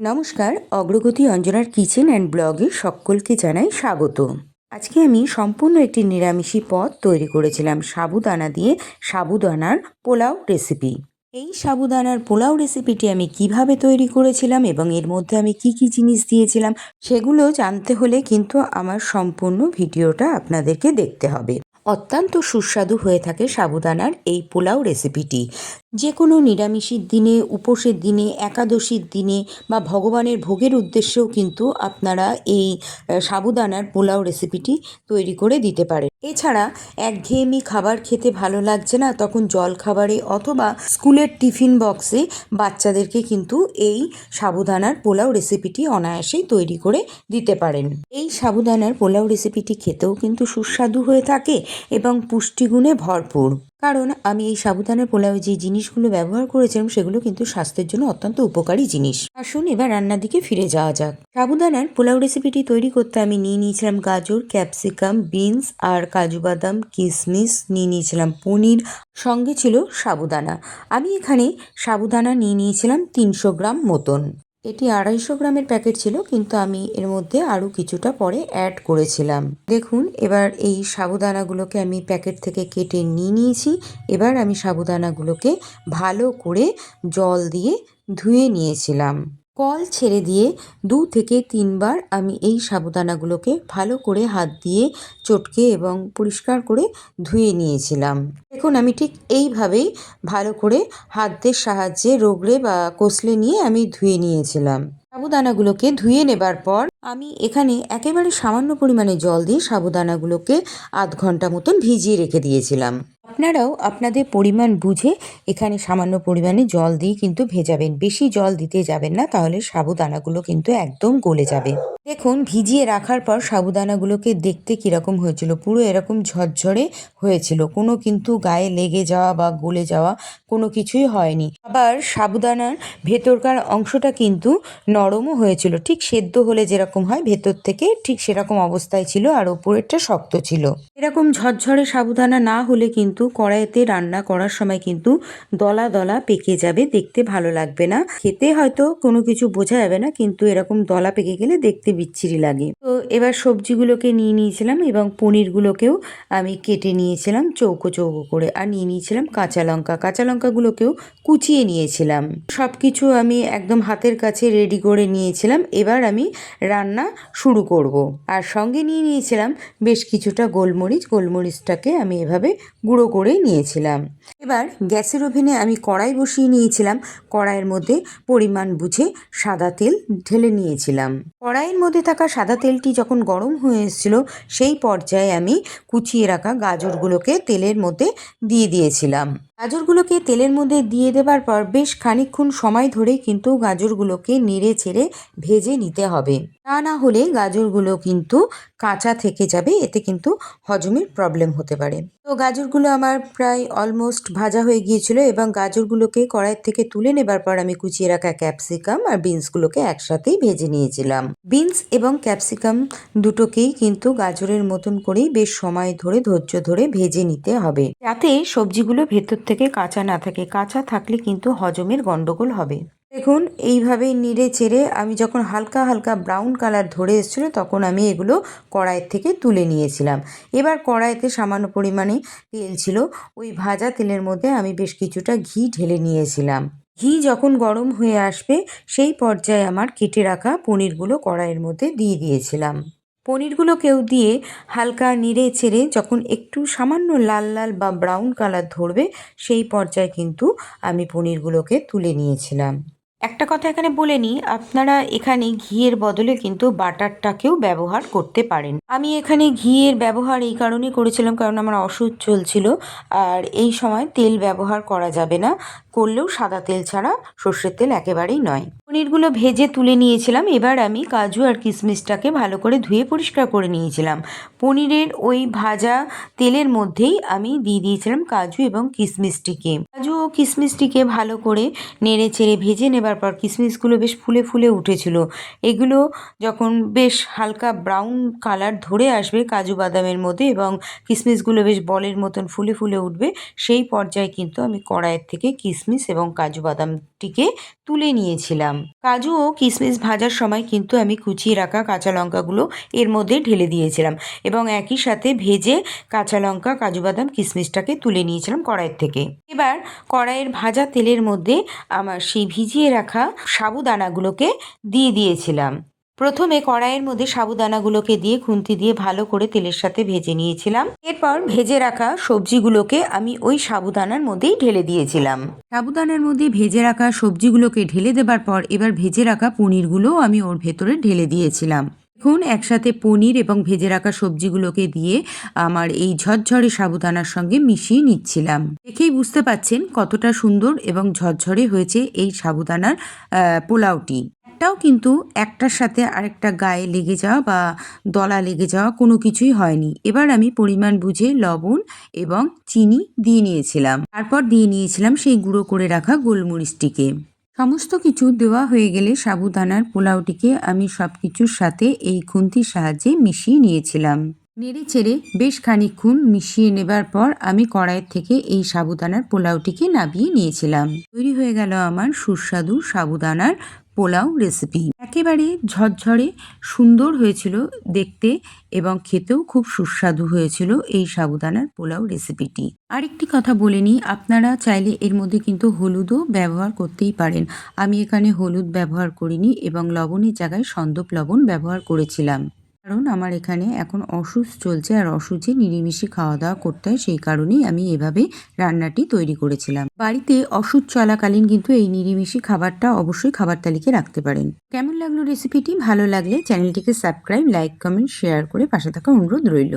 নমস্কার, অগ্রগতি অঞ্জনার kitchen and ব্লগে সকলকে জানাই স্বাগত। আজকে আমি সম্পূর্ণ একটি নিরামিষি পদ তৈরি করেছিলাম সাবুদানা দিয়ে সাবুদানার পোলাও রেসিপি এই সাবুদানার পোলাও রেসিপিটি আমি কীভাবে তৈরি করেছিলাম এবং এর মধ্যে আমি কি কি জিনিস দিয়েছিলাম সেগুলো জানতে হলে কিন্তু আমার সম্পূর্ণ ভিডিওটা আপনাদেরকে দেখতে হবে। অত্যন্ত সুস্বাদু হয়ে থাকে সাবুদানার এই পোলাও রেসিপিটি যে কোনো নিরামিষের দিনে, উপোসের দিনে, একাদশীর দিনে বা ভগবানের ভোগের উদ্দেশ্যেও কিন্তু আপনারা এই সাবুদানার পোলাও রেসিপিটি তৈরি করে দিতে পারেন। এছাড়া একঘেয়েমি খাবার খেতে ভালো লাগছে না তখন জল খাবারে অথবা স্কুলের টিফিন বক্সে বাচ্চাদেরকে কিন্তু এই সাবুদানার পোলাও রেসিপিটি অনায়াসেই তৈরি করে দিতে পারেন। এই সাবুদানার পোলাও রেসিপিটি খেতেও কিন্তু সুস্বাদু হয়ে থাকে এবং পুষ্টিগুণে ভরপুর। কারণ আমি এই সাবুদানার পোলাও যে জিনিসগুলো ব্যবহার করেছিলাম, সেগুলো কিন্তু স্বাস্থ্যের জন্য অত্যন্ত উপকারী জিনিস। আসুন এবার রান্নার দিকে ফিরে যাওয়া যাক। সাবুদানার পোলাও রেসিপিটি তৈরি করতে আমি নিয়ে নিয়েছিলাম গাজর, ক্যাপসিকাম, বিনস আর কাজু বাদাম কিশমিশ নিয়ে নিয়েছিলাম পনির, সঙ্গে ছিল সাবুদানা। আমি এখানে সাবুদানা নিয়ে নিয়েছিলাম তিনশো গ্রাম মতন। এটি আড়াইশো গ্রামের প্যাকেট ছিল, কিন্তু আমি এর মধ্যে আরও কিছুটা পরে অ্যাড করেছিলাম। দেখুন, এবার এই সাবুদানাগুলোকে আমি প্যাকেট থেকে কেটে নিয়ে নিয়েছি। এবার আমি সাবুদানাগুলোকে ভালো করে জল দিয়ে ধুয়ে নিয়েছিলাম। কল ছেড়ে দিয়ে দু থেকে তিনবার আমি এই সাবুদানাগুলোকে ভালো করে হাত দিয়ে চটকে এবং পরিষ্কার করে ধুয়ে নিয়েছিলাম। দেখুন, আমি ঠিক এইভাবেই ভালো করে হাতের সাহায্যে রোগড়ে বা কষলে নিয়ে আমি ধুয়ে নিয়েছিলাম। সাবুদানাগুলোকে ধুয়ে নেবার পর আমি এখানে একেবারে সামান্য পরিমাণে জল দিয়ে সাবুদানাগুলোকে আধ ঘণ্টা মতন ভিজিয়ে রেখে দিয়েছিলাম। আপনারাও আপনাদের পরিমাণ বুঝে এখানে সামান্য পরিমাণে জল দিয়ে কিন্তু ভেজাবেন। বেশি জল দিতে যাবেন না, তাহলে সাবুদানাগুলো কিন্তু একদম গলে যাবে। দেখুন, ভিজিয়ে রাখার পর সাবুদানাগুলোকে দেখতে কীরকম হয়েছিল? পুরো এরকম ঝরঝরে হয়েছিল। কোনো কিন্তু গায়ে লেগে যাওয়া বা গলে যাওয়া কোনো কিছুই হয়নি। আবার সাবুদানার ভেতরকার অংশটা কিন্তু নরমও হয়েছিল। ঠিক সেদ্ধ হলে যেরকম হয়, ভেতর থেকে ঠিক সেরকম অবস্থায় ছিল আর ওপরেরটা শক্ত ছিল। এরকম ঝরঝরে সাবুদানা না হলে কিন্তু কড়াইতে রান্না করার সময় কিন্তু দলা দলা পেকে যাবে, দেখতে ভালো লাগবে না। খেতে হয়তো কোনো কিছু বোঝা যাবে না, কিন্তু এরকম দলা পেকে গেলে দেখতে বিচ্ছিরি লাগে। তো এবার সবজিগুলোকে নিয়ে নিয়েছিলাম এবং পনিরগুলোকেও আমি কেটে নিয়েছিলাম চৌকো চৌকো করে আর নিয়ে নিয়েছিলাম কাঁচা লঙ্কা। কাঁচা লঙ্কাগুলোকেও কুচিয়ে নিয়েছিলাম। সব কিছু আমি একদম হাতের কাছে রেডি করে নিয়েছিলাম। এবার আমি রান্না শুরু করব। আর সঙ্গে নিয়ে নিয়েছিলাম বেশ কিছুটা গোলমরিচ। গোলমরিচটাকে আমি এভাবে গুঁড়ো করে নিয়েছিলাম। এবার গ্যাসের ওভেনে আমি কড়াই বসিয়ে নিয়েছিলাম। কড়াইয়ের মধ্যে পরিমাণ বুঝে সাদা তেল ঢেলে নিয়েছিলাম। কড়াইয়ের মধ্যে থাকা সাদা তেলটি যখন গরম হয়ে এসেছিল, সেই পর্যায়ে আমি কুচিয়ে রাখা গাজরগুলোকে তেলের মধ্যে দিয়ে দিয়েছিলাম। গাজরগুলোকে তেলের মধ্যে দিয়ে দেবার পর বেশ খানিকক্ষণ সময় ধরে কিন্তু গাজরগুলোকে নেড়ে ছেড়ে ভেজে নিতে হবে। তা না হলে গাজরগুলো কিন্তু কাঁচা থেকে যাবে, এতে কিন্তু হজমের প্রবলেম হতে পারে। তো গাজরগুলো আমার প্রায় অলমোস্ট ভাজা হয়ে গিয়েছিল এবং গাজরগুলোকে কড়াইয়ের থেকে তুলে নেবার পর আমি কুচিয়ে রাখা ক্যাপসিকাম আর বিনসগুলোকে একসাথেই ভেজে নিয়েছিলাম। বিনস এবং ক্যাপসিকাম দুটোকেই কিন্তু গাজরের মতন করেই বেশ সময় ধরে, ধৈর্য ধরে ভেজে নিতে হবে। যাতে সবজিগুলো ভেতর থেকে কাঁচা না থাকে। কাঁচা থাকলে কিন্তু হজমের গন্ডগোল হবে। দেখুন এইভাবে নেড়ে চেড়ে আমি যখন হালকা হালকা ব্রাউন কালার ধরে এসেছিল, তখন আমি এগুলো কড়াইয়ের থেকে তুলে নিয়েছিলাম। এবার কড়াইতে সামান্য পরিমাণে তেল ছিল। ওই ভাজা তেলের মধ্যে আমি বেশ কিছুটা ঘি ঢেলে নিয়েছিলাম। ঘি যখন গরম হয়ে আসবে, সেই পর্যায়ে আমার কেটে রাখা পনিরগুলো কড়াইয়ের মধ্যে দিয়ে দিয়েছিলাম। পনিরগুলোকেও দিয়ে হালকা নেড়ে চেড়ে যখন একটু সামান্য লাল লাল বা ব্রাউন কালার ধরবে, সেই পর্যায়ে কিন্তু আমি পনিরগুলোকে তুলে নিয়েছিলাম। একটা কথা এখানে বলে নিই, আপনারা এখানে ঘিয়ের বদলে কিন্তু বাটারটাকেও ব্যবহার করতে পারেন। আমি এখানে ঘিয়ের ব্যবহার এই কারণে করেছিলাম কারণ আমার ওষুধ চলছিল। আর এই সময় তেল ব্যবহার করা যাবে না, করলেও সাদা তেল ছাড়া সর্ষের তেল একেবারেই নয়। পনিরগুলো ভেজে তুলে নিয়েছিলাম, এবার আমি কাজু আর কিশমিশটাকে ভালো করে ধুয়ে পরিষ্কার করে নিয়েছিলাম। পনিরের ওই ভাজা তেলের মধ্যেই আমি দিয়ে দিয়েছিলাম কাজু এবং কিশমিশটিকে। কাজু ও কিশমিশটিকে ভালো করে নেড়ে চেড়ে ভেজে নেবার পর কিশমিশগুলো বেশ ফুলে ফুলে উঠেছিল। এগুলো যখন বেশ হালকা ব্রাউন কালার ধরে আসবে কাজু বাদামের মধ্যে এবং কিশমিশগুলো বেশ বলের মতন ফুলে ফুলে উঠবে, সেই পর্যায়ে কিন্তু আমি কড়াইয়ের থেকে কিশমিশ এবং কাজু বাদামটিকে তুলে নিয়েছিলাম। কাজু ও কিশমিশ ভাজার সময় কিন্তু আমি কুচিয়ে রাখা কাঁচা লঙ্কাগুলো এর মধ্যে ঢেলে দিয়েছিলাম এবং একই সাথে ভেজে কাঁচা লঙ্কা, কাজু বাদাম কিশমিশটাকে তুলে নিয়েছিলাম কড়াইয়ের থেকে। এবার কড়াইয়ের ভাজা তেলের মধ্যে আমার সেই ভিজিয়ে রাখা সাবুদানাগুলোকে দিয়ে দিয়েছিলাম। প্রথমে কড়াইয়ের মধ্যে সাবুদানাগুলোকে দিয়ে খুন্তি দিয়ে ভালো করে তেলের সাথে ভেজে নিয়েছিলাম। এরপর ভেজে রাখা সবজিগুলোকে আমি ওই সাবুদানার মধ্যেই ঢেলে দিয়েছিলাম। সাবুদানার মধ্যে ভেজে রাখা সবজিগুলোকে ঢেলে দেবার পর এবার ভেজে রাখা পনিরগুলো আমি ওর ভেতরে ঢেলে দিয়েছিলাম। এখন একসাথে পনির এবং ভেজে রাখা সবজিগুলোকে দিয়ে আমার এই ঝরঝরে সাবুদানার সঙ্গে মিশিয়ে নিচ্ছিলাম। দেখেই বুঝতে পাচ্ছেন কতটা সুন্দর এবং ঝরঝরে হয়েছে এই সাবুদানার পোলাওটি। একটাও কিন্তু একটার সাথে আরেকটা গায়ে লেগে যাওয়া বা দলা লেগে যাওয়া কোনো কিছুই হয়নি। এবার আমি পরিমাণ বুঝে লবণ এবং চিনি দিয়ে নিয়েছিলাম। তারপর দিয়ে নিয়েছিলাম সেই গুঁড়ো করে রাখা গোলমরিচটিকে। সমস্ত কিছু দেওয়া হয়ে গেলে সাবুদানার পোলাওটিকে আমি সব কিছুর সাথে এই খুন্তির সাহায্যে মিশিয়ে নিয়েছিলাম। নেড়ে চেড়ে বেশ খানিক্ষণ মিশিয়ে নেবার পর আমি কড়াইয়ের থেকে এই সাবুদানার পোলাওটিকে নাবিয়ে নিয়েছিলাম। তৈরি হয়ে গেল আমার সুস্বাদু সাবুদানার পোলাও রেসিপি একেবারে ঝরঝরে সুন্দর হয়েছিল দেখতে এবং খেতেও খুব সুস্বাদু হয়েছিল এই সাবুদানার পোলাও রেসিপিটি আরেকটি কথা বলে নিই, আপনারা চাইলে এর মধ্যে কিন্তু হলুদও ব্যবহার করতেই পারেন। আমি এখানে হলুদ ব্যবহার করিনি এবং লবণের জায়গায় সন্দপ লবণ ব্যবহার করেছিলাম। কারণ আমার এখানে এখন অসুখ চলছে আর অসুচে নিরিমিষে খাওয়া দাওয়া করতে হয়, সেই কারণেই আমি এভাবে রান্নাটি তৈরি করেছিলাম। বাড়িতে অসুখ চলাকালীন কিন্তু এই নিরিমিষি খাবারটা অবশ্যই খাবার তালিকায় রাখতে পারেন। কেমন লাগল রেসিপিটি? ভালো লাগলে চ্যানেলটিকে সাবস্ক্রাইব, লাইক, কমেন্ট, শেয়ার করে পাশে থাকা অনুরোধ রইল।